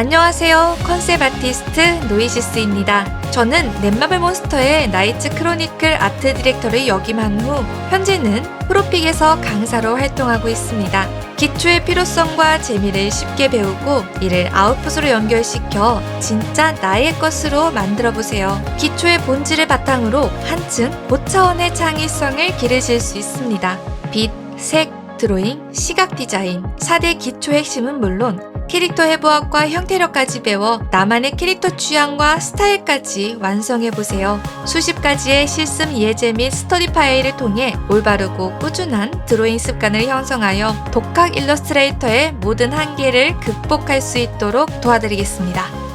안녕하세요. 컨셉 아티스트 노이시스입니다. 저는 넷마블 몬스터의 나이츠 크로니클 아트 디렉터를 역임한 후 현재는 프로픽에서 강사로 활동하고 있습니다. 기초의 필요성과 재미를 쉽게 배우고 이를 아웃풋으로 연결시켜 진짜 나의 것으로 만들어 보세요. 기초의 본질을 바탕으로 한층 고차원의 창의성을 기르실 수 있습니다. 빛, 색, 드로잉, 시각 디자인, 4대 기초 핵심은 물론 캐릭터 해부학과 형태력까지 배워 나만의 캐릭터 취향과 스타일까지 완성해 보세요. 수십 가지의 실습 예제 및 스터디 파일을 통해 올바르고 꾸준한 드로잉 습관을 형성하여 독학 일러스트레이터의 모든 한계를 극복할 수 있도록 도와드리겠습니다.